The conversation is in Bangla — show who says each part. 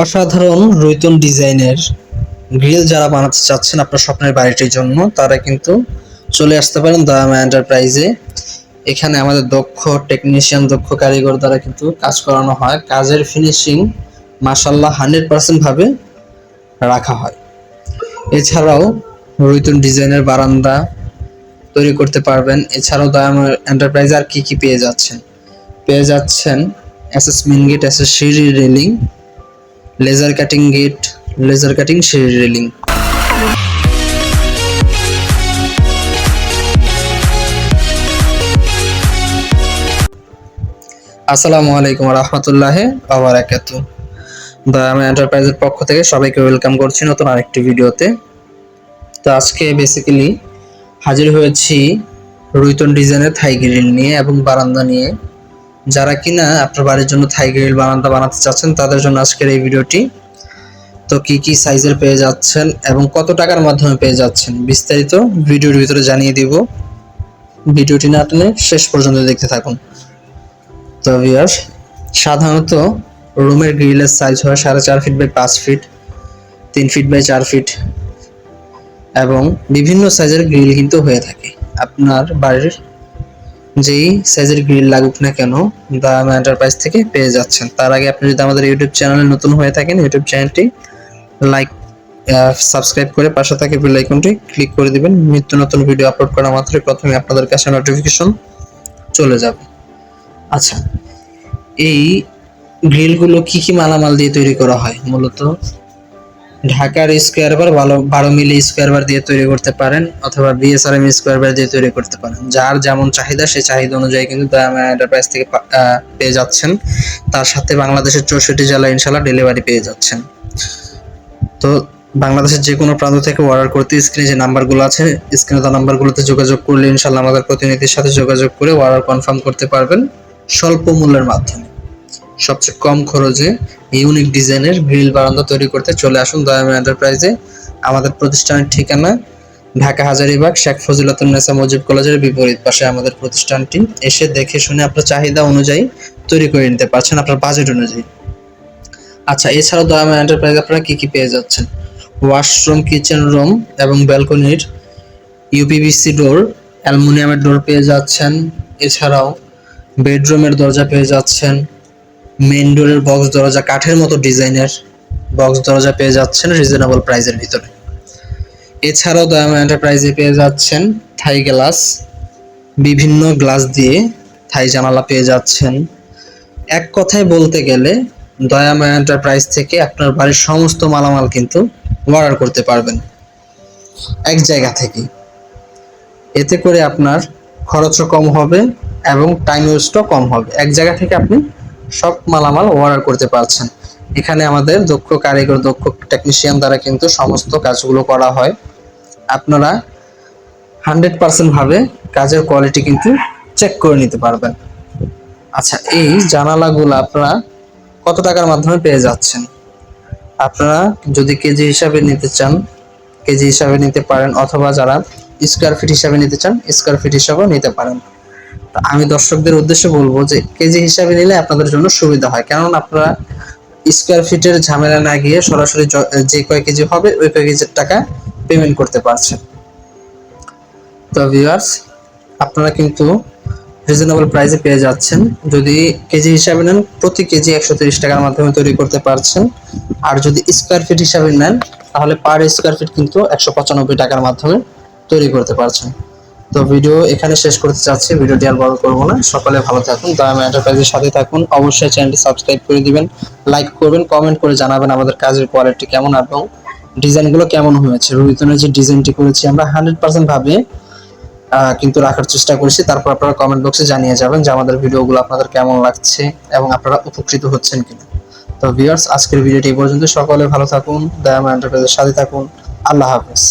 Speaker 1: অসাধারণ রৈতন ডিজাইনের গ্রিল যারা বানাতে চাচ্ছেন আপনার স্বপ্নের বাড়িটির জন্য, তারা কিন্তু চলে আসতে পারেন দয়ামা এন্টারপ্রাইজে এখানে আমাদের দক্ষ টেকনিশিয়ান দক্ষ কারিগর দ্বারা কিন্তু কাজ করানো হয়। কাজের ফিনিশিং মাসাল্লাহ হান্ড্রেড পার্সেন্ট ভাবে রাখা হয়। এছাড়াও রৈতন ডিজাইনের বারান্দা তৈরি করতে পারবেন। এছাড়াও দয়ামা এন্টারপ্রাইজ আর কী কী পেয়ে যাচ্ছেন? পেয়ে যাচ্ছেন এসএস মেন গেট এসএস সিঁড়ি railing laser cutting gate laser cutting সিঁড়ি রেলিং আসসালামু আলাইকুম রহমতুল্লাহ আবরাকাত দয়ামা এন্টারপ্রাইজের পক্ষ থেকে সবাইকে ওয়েলকাম করছি নতুন আরেকটি ভিডিওতে। তো আজকে বেসিক্যালি হাজির হয়েছি রুইতন ডিজাইনের থাই গ্রিল নিয়ে এবং বারান্দা নিয়ে। যারা কিনা আপনার বাড়ির জন্য থাই গ্রিল বারান্দা বানাতে চাচ্ছেন, তাদের জন্য আজকের এই ভিডিওটি। তো কি কি সাইজের পেয়ে যাচ্ছেন এবং কত টাকার মাধ্যমে পেয়ে যাচ্ছেন, বিস্তারিত ভিডিওর ভিতরে জানিয়ে দিব। ভিডিওটি না টেনে শেষ পর্যন্ত দেখতে থাকুন। তো ভিউয়ার্স সাধারণত রুমের গ্রিলের সাইজ হয় সাড়ে চার ফিট বাই পাঁচ ফিট তিন ফিট বাই চার ফিট এবং বিভিন্ন সাইজের গ্রিল কিন্তু হয়ে থাকে। আপনার বাড়ির যেই সাইজের গ্রিল লাগুক না কেন দাম এন্টারপ্রাইজ থেকে পেয়ে যাচ্ছেন। তার আগে আপনি যদি আমাদের ইউটিউব চ্যানেলে নতুন হয়ে থাকেন ইউটিউব চ্যানেলটি লাইক সাবস্ক্রাইব করে পাশে থাকে বেল আইকনটি ক্লিক করে দিবেন। নিত্য নতুন ভিডিও আপলোড করা মাত্রই প্রথমে আপনাদের কাছে নোটিফিকেশন চলে যাবে। আচ্ছা এই গ্রিলগুলো কি কি মালামাল দিয়ে তৈরি করা হয়? মূলত ঢাকার স্কোয়ার বার ভালো, বারো মিলি স্কোয়ার বার দিয়ে তৈরি করতে পারেন অথবা বিএসআরএম স্কোয়ার বার দিয়ে তৈরি করতে পারেন। যার যেমন চাহিদা, সেই চাহিদা অনুযায়ী কিন্তু দায়ামা এন্টারপ্রাইজ থেকে পেয়ে যাচ্ছেন। তার সাথে বাংলাদেশের চৌষট্টি জেলা ইনশাল্লাহ ডেলিভারি পেয়ে যাচ্ছেন। তো বাংলাদেশের যে কোনো প্রান্ত থেকে অর্ডার করতে স্ক্রিনে যে নাম্বারগুলো আছে স্ক্রিনে তার নাম্বারগুলোতে যোগাযোগ করলে ইনশাল্লাহ আমাদের প্রতিনিধির সাথে যোগাযোগ করে অর্ডার কনফার্ম করতে পারবেন স্বল্প মূল্যের মাধ্যমে। সবচেয়ে কম খরচে ইউনিক ডিজাইনের গ্রিল বারান্দা তৈরি করতে চলে আসুন দয়ামা এন্টারপ্রাইজে আমাদের প্রতিষ্ঠানের ঠিকানা ঢাকা হাজারীবাগ, শেখ ফজিলাতুন্নেসা মুজিব কলেজের বিপরীত পাশে আমাদের প্রতিষ্ঠানটি। এসে দেখে শুনে আপনার চাহিদা অনুযায়ী তৈরি করে নিতে পারছেন আপনার বাজেট অনুযায়ী। আচ্ছা এছাড়াও দয়ামা এন্টারপ্রাইজ আপনারা কি কি পেয়ে যাচ্ছেন? ওয়াশরুম কিচেন রুম এবং ব্যালকনির ইউপিভিসি ডোর অ্যালুমিনিয়ামের ডোর পেয়ে যাচ্ছেন। এছাড়াও বেডরুমের দরজা পেয়ে যাচ্ছেন। মেন ডোরের বক্স দরজা কাঠের মতো ডিজাইনের বক্স দরজা পেয়ে যাচ্ছেন রিজনেবল প্রাইসের ভিতরে। এছাড়াও দয়ামা এন্টারপ্রাইজে পেয়ে যাচ্ছেন থাই গ্লাস বিভিন্ন গ্লাস দিয়ে থাই জানালা পেয়ে যাচ্ছেন। এক কথায় বলতে গেলে দয়ামা এন্টারপ্রাইজ থেকে আপনার বাড়ির সমস্ত মালামাল কিন্তু অর্ডার করতে পারবেন। এক জায়গা থেকে। এতে করে আপনার খরচও কম হবে এবং টাইম ওয়েস্টও কম হবে। এক জায়গা থেকে আপনি সব মালামাল অর্ডার করতে পারছেন। এখানে আমাদের দক্ষ কারিগর, দক্ষ টেকনিশিয়ান দ্বারা কিন্তু সমস্ত কাজগুলো করা হয়। আপনারা হান্ড্রেড পার্সেন্ট ভাবে কাজের কোয়ালিটি কিন্তু চেক করে নিতে পারবেন। আচ্ছা এই জানালাগুলো আপনারা কত টাকার মাধ্যমে পেয়ে যাচ্ছেন? আপনারা যদি কেজি হিসাবে নিতে চান, কেজি হিসাবে নিতে পারেন, অথবা যারা স্কোয়ার ফিট হিসাবে নিতে চান স্কোয়ার ফিট হিসাবেও নিতে পারেন। আমি দর্শকদের উদ্দেশ্যে বলব যে কেজি হিসাবে নিলে আপনাদের জন্য সুবিধা হয়। কেননা আপনারা স্কোয়ার ফিটের ঝামেলা না গিয়ে সরাসরি যে কয় কেজি হবে, ওই কয় কেজির টাকা পেমেন্ট করতে পারছেন। তো ভিউয়ার্স আপনারা কিন্তু রিজনেবল প্রাইসে পেয়ে যাচ্ছেন। যদি কেজি হিসাবে নেন, প্রতি কেজি একশো তিরিশ টাকার মাধ্যমে তৈরি করতে পারছেন। আর যদি স্কোয়ার ফিট হিসাবে নেন, তাহলে পার স্কোয়ার ফিট কিন্তু একশো পঁচানব্বই টাকার মাধ্যমে তৈরি করতে পারছেন। তো ভিডিও এখানে শেষ করতে চাচ্ছি। ভিডিওটি আর বড় করব না। সকালে ভালো থাকুন দাম এন্টারপ্রাইজের সাথে থাকুন। অবশ্যই চ্যানেলটি সাবস্ক্রাইব করে দিবেন, লাইক করবেন, কমেন্ট করে জানাবেন আমাদের কাজের কোয়ালিটি কেমন এবং ডিজাইনগুলো কেমন হয়েছে। রোহিতনের যে ডিজাইনটি করেছি আমরা হান্ড্রেড পার্সেন্ট ভাবে কিন্তু রাখার চেষ্টা করেছি। তারপর আপনারা কমেন্ট বক্সে জানিয়ে যাবেন যে আমাদের ভিডিওগুলো আপনাদের কেমন লাগছে এবং আপনারা উপকৃত হচ্ছেন কিনা। তো ভিউয়ার্স আজকের ভিডিওটি এই পর্যন্ত। সকলে ভালো থাকুন দয়ামা এন্টারপ্রাইজের সাথে থাকুন। আল্লাহ হাফেজ।